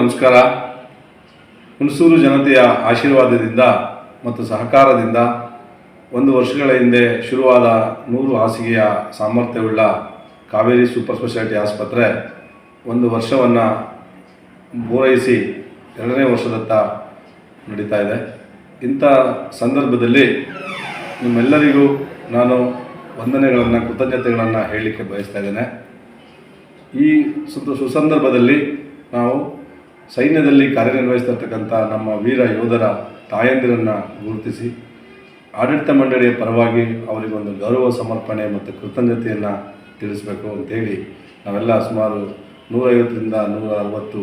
ನಮಸ್ಕಾರ. ಹುಣಸೂರು ಜನತೆಯ ಆಶೀರ್ವಾದದಿಂದ ಮತ್ತು ಸಹಕಾರದಿಂದ ಒಂದು ವರ್ಷಗಳ ಹಿಂದೆ ಶುರುವಾದ ನೂರು ಹಾಸಿಗೆಯ ಸಾಮರ್ಥ್ಯವುಳ್ಳ ಕಾವೇರಿ ಸೂಪರ್ ಸ್ಪೆಷಾಲಿಟಿ ಆಸ್ಪತ್ರೆ ಒಂದು ವರ್ಷವನ್ನು ಪೂರೈಸಿ ಎರಡನೇ ವರ್ಷದತ್ತ ನಡೀತಾ ಇದೆ. ಇಂಥ ಸಂದರ್ಭದಲ್ಲಿ ನಿಮ್ಮೆಲ್ಲರಿಗೂ ನಾನು ವಂದನೆಗಳನ್ನು, ಕೃತಜ್ಞತೆಗಳನ್ನು ಹೇಳಲಿಕ್ಕೆ ಬಯಸ್ತಾ ಇದ್ದೇನೆ. ಈ ಸುಸಂದರ್ಭದಲ್ಲಿ ನಾವು ಸೈನ್ಯದಲ್ಲಿ ಕಾರ್ಯನಿರ್ವಹಿಸ್ತಿರ್ತಕ್ಕಂಥ ನಮ್ಮ ವೀರ ಯೋಧರ ತಾಯಂದಿರನ್ನು ಗುರುತಿಸಿ, ಆಡಳಿತ ಮಂಡಳಿಯ ಪರವಾಗಿ ಅವರಿಗೊಂದು ಗೌರವ ಸಮರ್ಪಣೆ ಮತ್ತು ಕೃತಜ್ಞತೆಯನ್ನು ತಿಳಿಸಬೇಕು ಅಂತೇಳಿ ನಾವೆಲ್ಲ ಸುಮಾರು ನೂರೈವತ್ತರಿಂದ ನೂರ ಅರವತ್ತು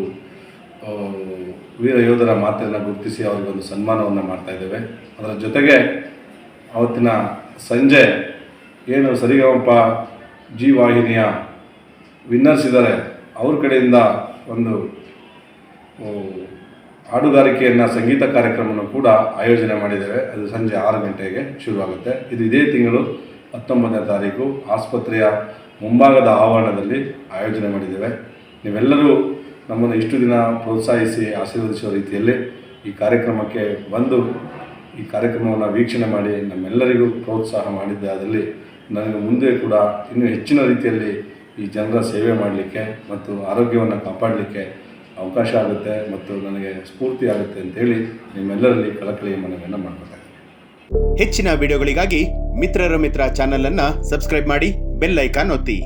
ವೀರ ಯೋಧರ ಮಾತೆಯನ್ನು ಗುರುತಿಸಿ ಅವರಿಗೊಂದು ಸನ್ಮಾನವನ್ನು ಮಾಡ್ತಾ ಇದ್ದೇವೆ. ಅದರ ಜೊತೆಗೆ ಅವತ್ತಿನ ಸಂಜೆ ಏನು ಸರಿಗಮಪ ಜಿ ವಾಹಿನಿಯ ವಿನ್ನರ್ಸ್ ಇದ್ದಾರೆ, ಅವ್ರ ಕಡೆಯಿಂದ ಒಂದು ಹಾಡುಗಾರಿಕೆಯನ್ನು ಸಂಗೀತ ಕಾರ್ಯಕ್ರಮವನ್ನು ಕೂಡ ಆಯೋಜನೆ ಮಾಡಿದ್ದೇವೆ. ಅದು ಸಂಜೆ ಆರು ಗಂಟೆಗೆ ಶುರುವಾಗುತ್ತೆ. ಇದು ಇದೇ ತಿಂಗಳು ಹತ್ತೊಂಬತ್ತನೇ ತಾರೀಕು ಆಸ್ಪತ್ರೆಯ ಮುಂಭಾಗದ ಆವರಣದಲ್ಲಿ ಆಯೋಜನೆ ಮಾಡಿದ್ದೇವೆ. ನೀವೆಲ್ಲರೂ ನಮ್ಮನ್ನು ಇಷ್ಟು ದಿನ ಪ್ರೋತ್ಸಾಹಿಸಿ ಆಶೀರ್ವದಿಸುವ ರೀತಿಯಲ್ಲಿ ಈ ಕಾರ್ಯಕ್ರಮಕ್ಕೆ ಬಂದು ಈ ಕಾರ್ಯಕ್ರಮವನ್ನು ವೀಕ್ಷಣೆ ಮಾಡಿ ನಮ್ಮೆಲ್ಲರಿಗೂ ಪ್ರೋತ್ಸಾಹ ಮಾಡಿದ್ದಾದಲ್ಲಿ ನನಗೆ ಮುಂದೆ ಕೂಡ ಇನ್ನೂ ಹೆಚ್ಚಿನ ರೀತಿಯಲ್ಲಿ ಈ ಜನರ ಸೇವೆ ಮಾಡಲಿಕ್ಕೆ ಮತ್ತು ಆರೋಗ್ಯವನ್ನು ಕಾಪಾಡಲಿಕ್ಕೆ ಅವಕಾಶ ಆಗುತ್ತೆ ಮತ್ತು ನನಗೆ ಸ್ಫೂರ್ತಿ ಆಗುತ್ತೆ ಅಂತೇಳಿ ನಿಮ್ಮೆಲ್ಲರಲ್ಲಿ ಕಳಕಳಿಯ ಮನವಿಯನ್ನು ಮಾಡ್ಕೊತಾ ಹೆಚ್ಚಿನ ವಿಡಿಯೋಗಳಿಗಾಗಿ ಮಿತ್ರರ ಮಿತ್ರ ಚಾನೆಲ್ ಅನ್ನ ಸಬ್ಸ್ಕ್ರೈಬ್ ಮಾಡಿ ಬೆಲ್ ಐಕಾನ್ ಒತ್ತಿ.